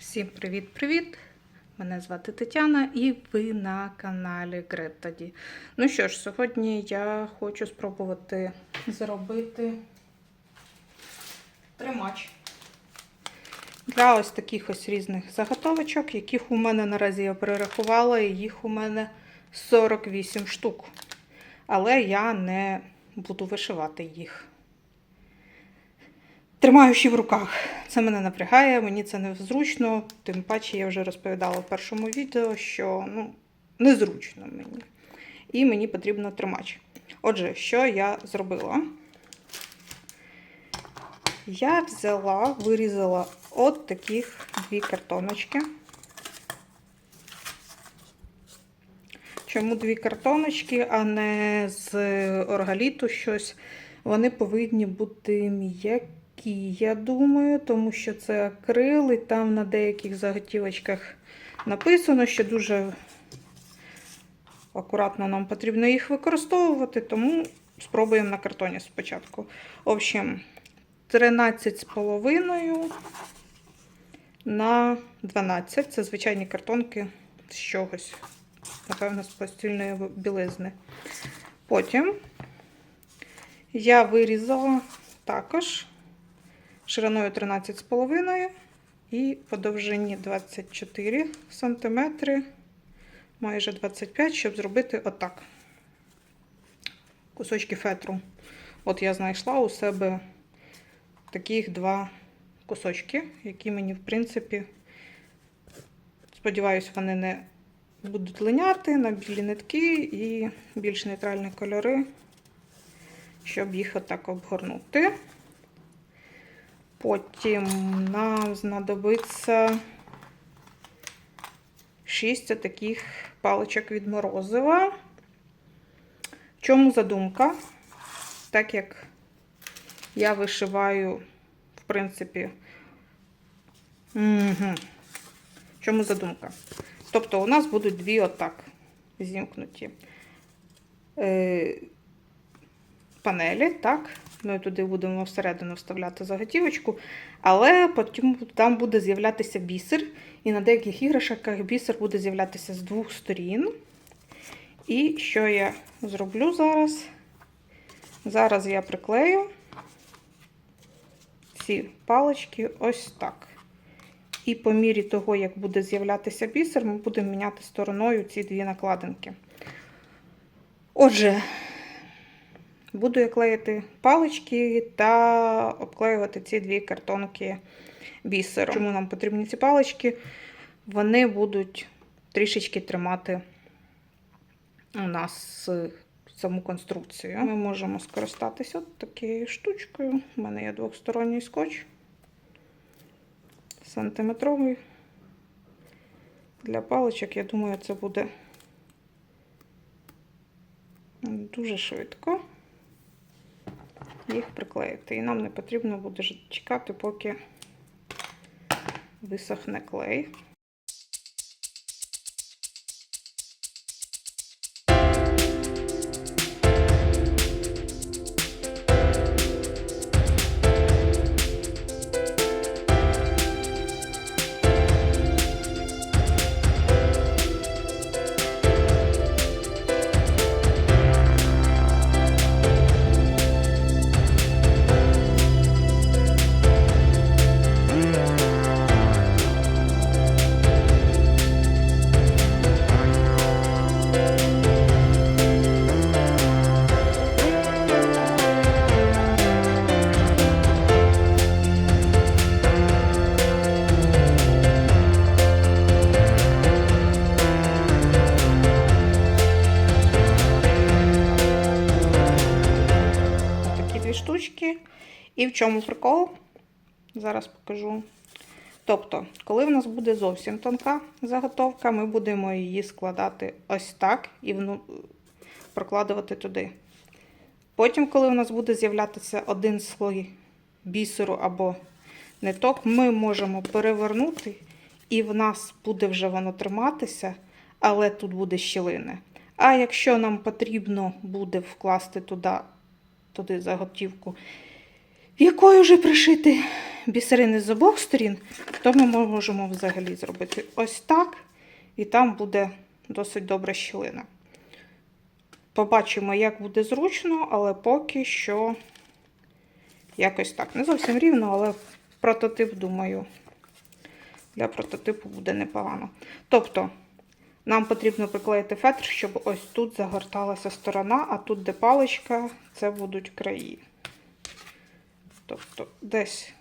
Всім привіт-привіт! Мене звати Тетяна і ви на каналі Греттаді. Ну що ж, сьогодні я хочу спробувати зробити тримач для ось таких ось різних заготовочок, яких у мене наразі я перерахувала, і їх у мене 48 штук. Але я не буду вишивати їх. Тримаючи в руках. Це мене напрягає, мені це незручно, тим паче я вже розповідала в першому відео, що ну, незручно мені. І мені потрібно тримач. Отже, що я зробила? Я взяла, вирізала от таких дві картоночки. Чому дві картоночки, а не з оргаліту щось? Вони повинні бути м'які я думаю, тому що це акрил, і там на деяких заготівочках написано, що дуже акуратно нам потрібно їх використовувати, тому спробуємо на картоні спочатку. В общем, 13,5 на 12. Це звичайні картонки з чогось, напевно, з постільної білизни. Потім я вирізала також шириною 13,5 і по довжині 24 см, майже 25 щоб зробити отак. Кусочки фетру. От я знайшла у себе таких два кусочки, які мені, в принципі, сподіваюся, вони не будуть линяти на білі нитки і більш нейтральні кольори, щоб їх отак обгорнути. Потім нам знадобиться 6 таких паличок від морозива. В чому задумка? Так як я вишиваю, в принципі, угу. в чому задумка? Тобто у нас будуть дві отак зімкнуті е, панелі, так? Ми туди будемо всередину вставляти заготівочку, але потім там буде з'являтися бісер, і на деяких іграшках бісер буде з'являтися з двох сторін. І що я зроблю зараз? Зараз я приклею ці палички ось так. І по мірі того, як буде з'являтися бісер, ми будемо міняти стороною ці дві накладинки. Отже, Буду я клеїти палички та обклеювати ці дві картонки бісером. Чому нам потрібні ці палички? Вони будуть трішечки тримати у нас саму конструкцію. Ми можемо скористатися от такою штучкою. У мене є двохсторонній скотч сантиметровий. Для паличок, я думаю, це буде дуже швидко їх приклеїти. І нам не потрібно буде чекати, поки висохне клей. Чому прикол? Зараз покажу. Тобто, коли в нас буде зовсім тонка заготовка, ми будемо її складати ось так і прокладувати туди. Потім, коли у нас буде з'являтися один слой бісеру або ниток, ми можемо перевернути, і в нас буде вже воно триматися, але тут буде щілини. А якщо нам потрібно буде вкласти туди туди заготівку якою вже пришити бісерини з обох сторін, то ми можемо взагалі зробити ось так, і там буде досить добра щілина. Побачимо, як буде зручно, але поки що якось так. Не зовсім рівно, але прототип, думаю, для прототипу буде непогано. Тобто, нам потрібно приклеїти фетр, щоб ось тут загорталася сторона, а тут, де паличка, це будуть краї. Тобто, десь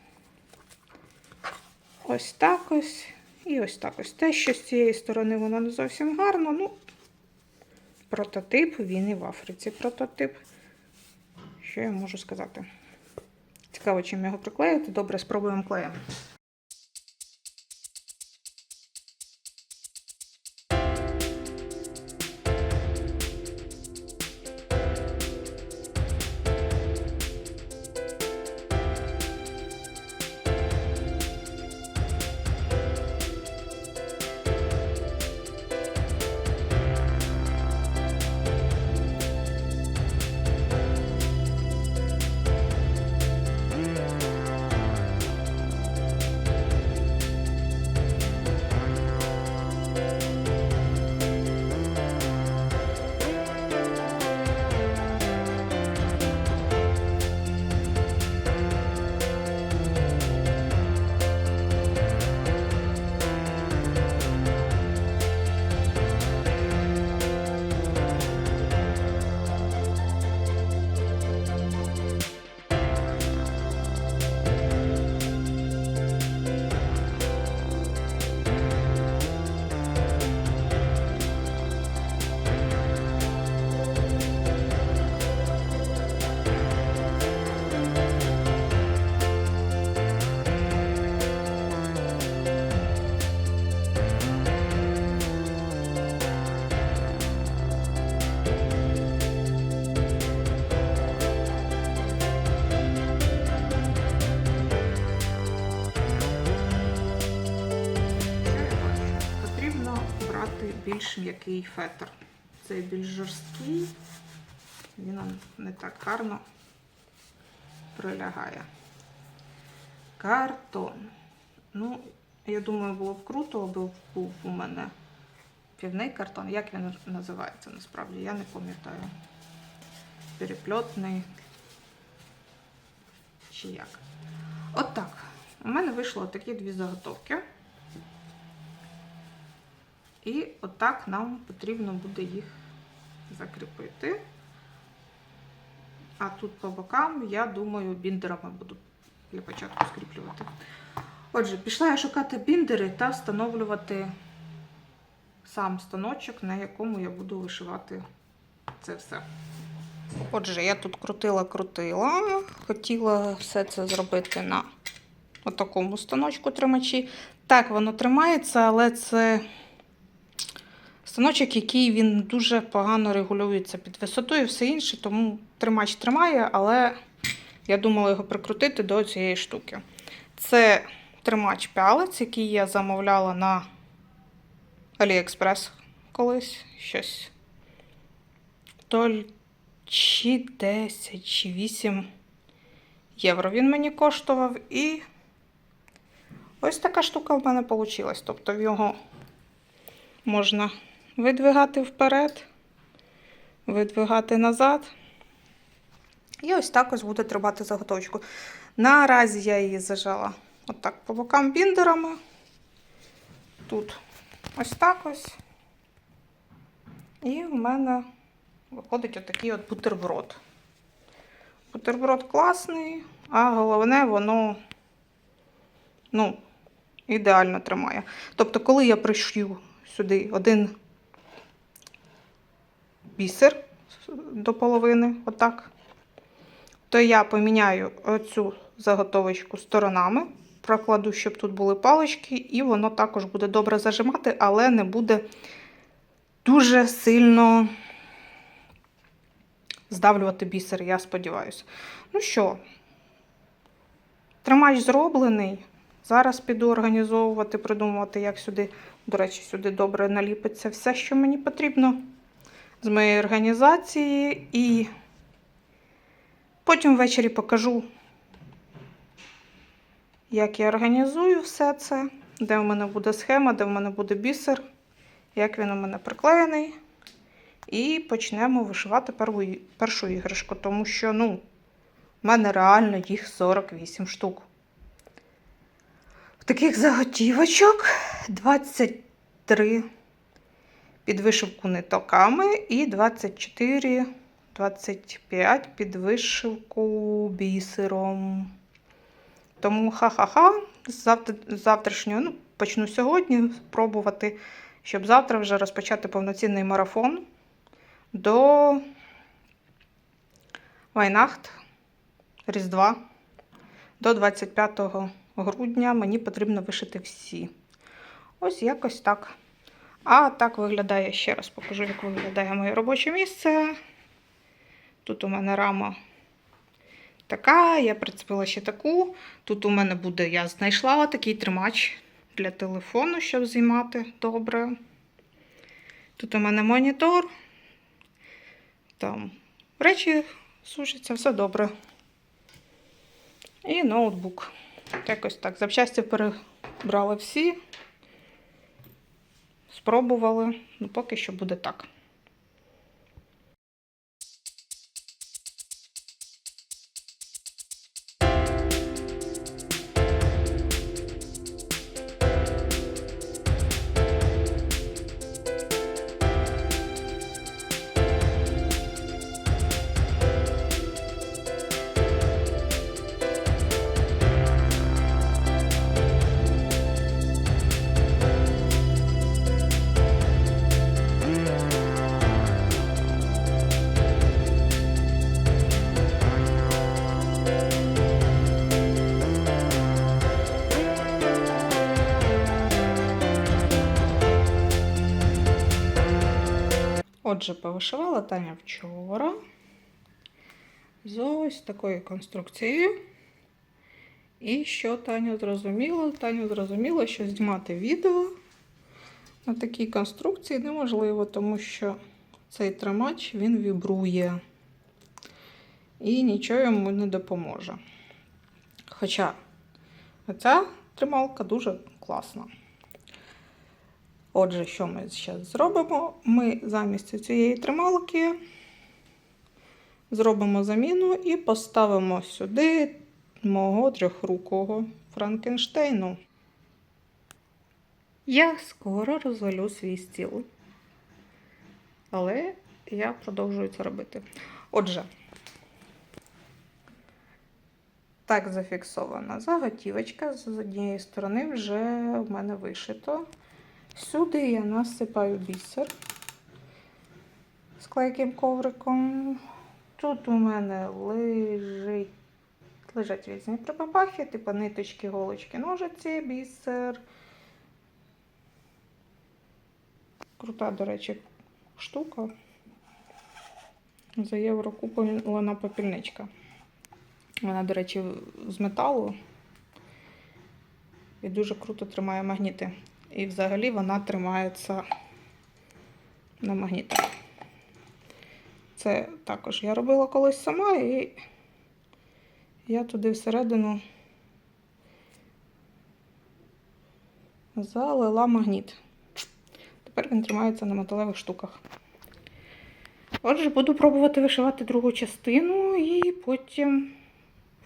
ось так ось і ось так ось. Те, що з цієї сторони воно не зовсім гарно, ну, прототип, він і в Африці прототип. Що я можу сказати? Цікаво, чим його приклеїти. Добре, спробуємо клеєм. Більш м'який фетр. Цей більш жорсткий, він не так гарно прилягає. Картон. Ну, я думаю, було б круто, аби був у мене півний картон. Як він називається насправді? Я не пам'ятаю. Перепльотний. Чи як? От. У мене вийшло такі дві заготовки. І отак нам потрібно буде їх закріпити. А тут по бокам, я думаю, біндерами буду для початку скріплювати. Отже, пішла я шукати біндери та встановлювати сам станочок, на якому я буду вишивати це все. Отже, я тут крутила-крутила. Хотіла все це зробити на отакому станочку тримачі. Так, воно тримається, але це станочок, який він дуже погано регулюється під висоту і все інше, тому тримач тримає, але я думала його прикрутити до цієї штуки. Це тримач пялець, який я замовляла на AliExpress колись щось. То чи 10 чи 8 євро він мені коштував. І ось така штука в мене вийшла. Тобто в його можна видвигати вперед, видвигати назад. І ось так ось буде тримати заготовочку. Наразі я її зажала отак по бокам біндерами. Тут ось так ось. І в мене виходить отакий от бутерброд. Бутерброд класний, а головне, воно ну, ідеально тримає. Тобто, коли я пришью сюди один бісер до половини, отак, то я поміняю оцю заготовочку сторонами, прокладу, щоб тут були палички, і воно також буде добре зажимати, але не буде дуже сильно здавлювати бісер, я сподіваюся. Ну що, тримач зроблений. Зараз піду організовувати, придумувати, як сюди, до речі, сюди добре наліпиться все, що мені потрібно з моєї організації. І потім ввечері покажу, як я організую все це, де в мене буде схема, де в мене буде бісер, як він у мене приклеєний. І почнемо вишивати першу іграшку, тому що, ну, в мене реально їх 48 штук. В Таких заготівочок 23 під вишивку нитоками і 24, 25 під вишивку бісером. Тому ха-ха-ха, з завтра, завтрашнього, ну, почну сьогодні пробувати, щоб завтра вже розпочати повноцінний марафон до Вайнахт Різдва. До 25 грудня мені потрібно вишити всі. Ось якось так. А так виглядає, ще раз покажу, як виглядає моє робоче місце. Тут у мене рама така, я прицепила ще таку. Тут у мене буде, я знайшла такий тримач для телефону, щоб знімати добре. Тут у мене монітор. Там речі сушаться, все добре. І ноутбук. Якось так. Запчасті перебрали всі. Спробували. Ну, поки що буде так. Отже, повишивала Таня вчора з ось такою конструкцією. І що Таня зрозуміла? Таня зрозуміла, що знімати відео на такій конструкції неможливо, тому що цей тримач він вібрує і нічого йому не допоможе. Хоча ця трималка дуже класна. Отже, що ми зараз зробимо? Ми замість цієї трималки зробимо заміну і поставимо сюди мого трьохрукого Франкенштейну. Я скоро розвалю свій стіл. Але я продовжую це робити. Отже, так зафіксована заготівочка. З однієї сторони вже в мене вишито. Сюди я насипаю бісер з клейким ковриком. Тут у мене лежить, лежать різні припапахи, типу ниточки, голочки, ножиці, бісер. Крута, до речі, штука. За євро куплена попільничка. Вона, до речі, з металу і дуже круто тримає магніти. І взагалі вона тримається на магнітах. Це також я робила колись сама, і я туди всередину залила магніт. Тепер він тримається на металевих штуках. Отже, буду пробувати вишивати другу частину, і потім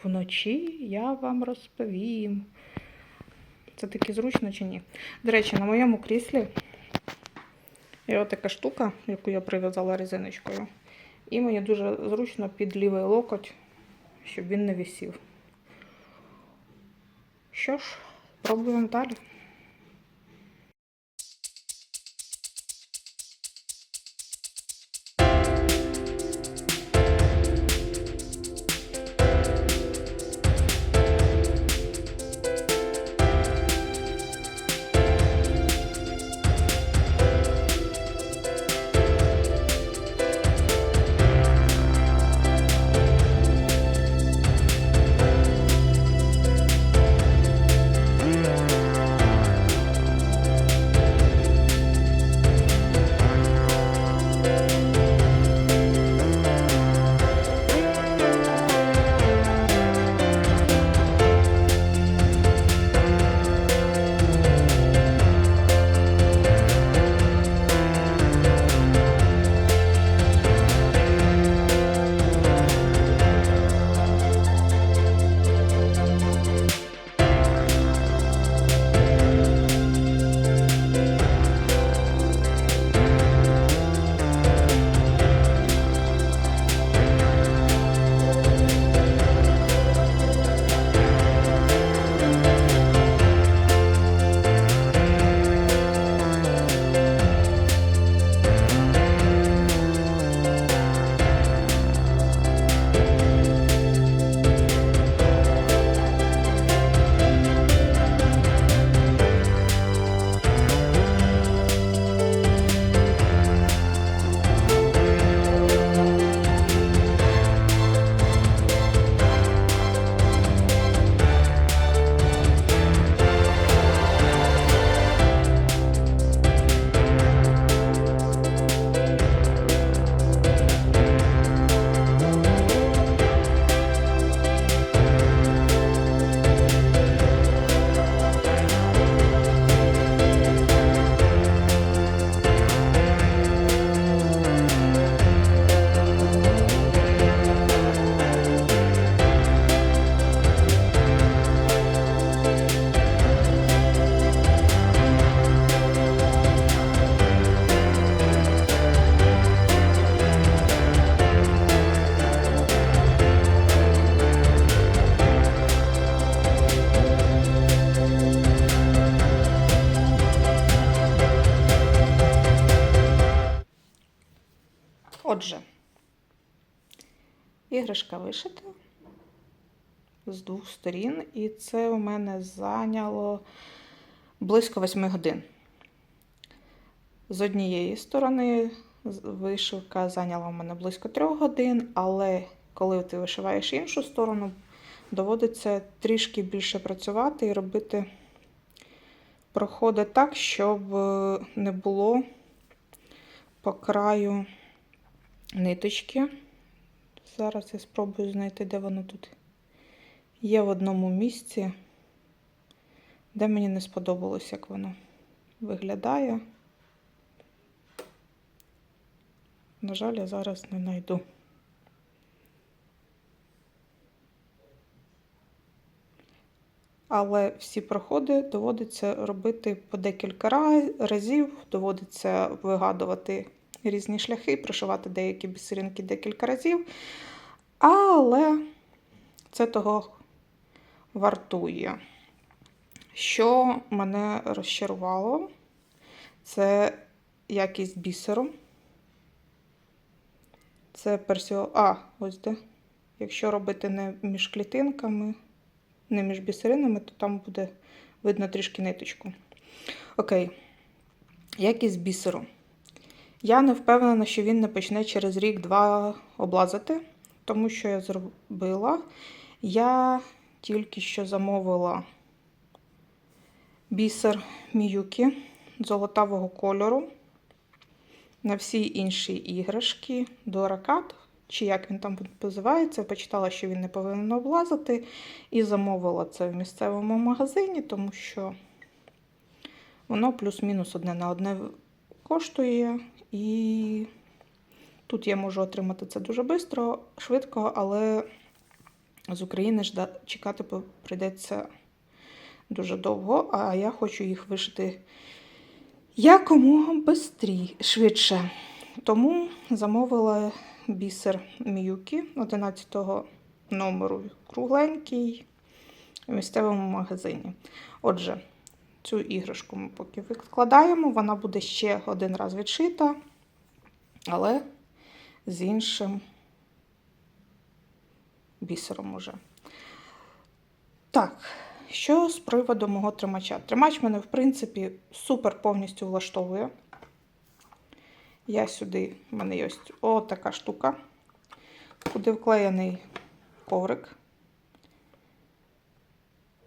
вночі я вам розповім. Це таки зручно чи ні. До речі, на моєму кріслі є отака штука, яку я прив'язала резиночкою. І мені дуже зручно під лівий локоть, щоб він не висів. Що ж, пробуємо далі. Вишита з двох сторін, і це у мене зайняло близько 8 годин. З однієї сторони вишивка зайняла в мене близько 3 годин, але коли ти вишиваєш іншу сторону, доводиться трішки більше працювати і робити проходи так, щоб е, не було по краю ниточки. Зараз я спробую знайти, де воно тут. Є в одному місці, де мені не сподобалось, як воно виглядає. На жаль, я зараз не знайду. Але всі проходи доводиться робити по декілька разів, доводиться вигадувати різні шляхи, прошивати деякі бісеринки декілька разів. Але це того вартує. Що мене розчарувало, це якість бісеру. Це персіо. А, ось де. Якщо робити не між клітинками, не між бісеринами, то там буде видно трішки ниточку. Окей. Якість бісеру. Я не впевнена, що він не почне через рік-два облазити, тому що я зробила. Я тільки що замовила бісер Міюкі золотавого кольору на всі інші іграшки до ракат, чи як він там називається, почитала, що він не повинен облазити, і замовила це в місцевому магазині, тому що воно плюс-мінус одне на одне коштує. І тут я можу отримати це дуже швидко, швидко, але з України чекати прийдеться дуже довго, а я хочу їх вишити якомога бистрі, швидше. Тому замовила бісер Міюкі 11 номеру кругленький в місцевому магазині. Отже, цю іграшку ми поки викладаємо, вона буде ще один раз відшита, але з іншим бісером уже. Так, що з приводу мого тримача? Тримач мене, в принципі, супер повністю влаштовує. Я сюди, в мене є ось така штука, куди вклеєний коврик.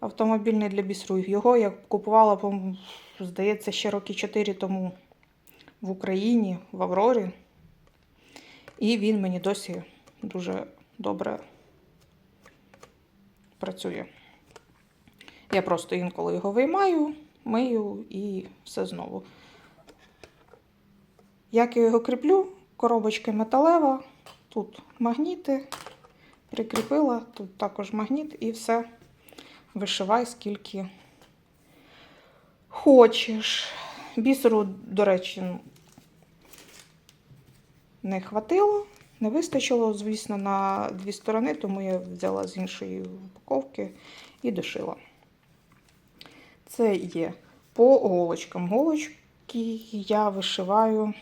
Автомобільний для бісеру. Його я купувала, здається, ще роки 4 тому в Україні, в Аврорі. І він мені досі дуже добре працює. Я просто інколи його виймаю, мию і все знову. Як я його кріплю? Коробочка металева, тут магніти, прикріпила, тут також магніт і все. Вишивай скільки хочеш. Бісеру, до речі, не хватило, не вистачило, звісно, на дві сторони, тому я взяла з іншої упаковки і дошила. Це є по голочкам. Голочки я вишиваю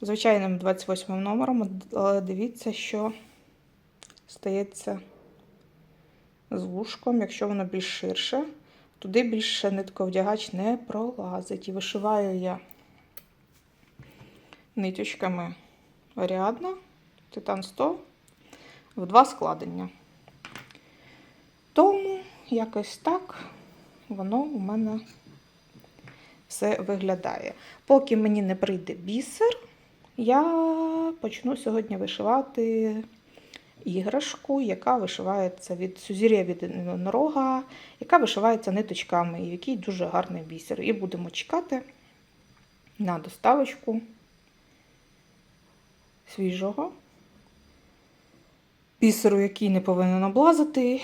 звичайним 28 номером, але дивіться, що стається з вушком, якщо воно більш ширше. Туди більше нитковдягач не пролазить. І вишиваю я ниточками Оріадна, Титан 100 в два складення. Тому якось так воно у мене все виглядає. Поки мені не прийде бісер, я почну сьогодні вишивати іграшку, яка вишивається від сузір'я від норога, яка вишивається ниточками, і в якій дуже гарний бісер. І будемо чекати на доставочку свіжого бісеру, який не повинен облазити,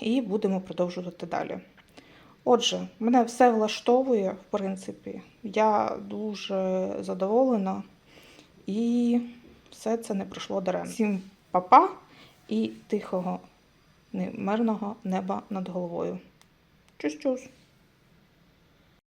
і будемо продовжувати далі. Отже, мене все влаштовує, в принципі. Я дуже задоволена, і все це не пройшло даремно. Всім па-па і тихого, мирного неба над головою. Чус-чус!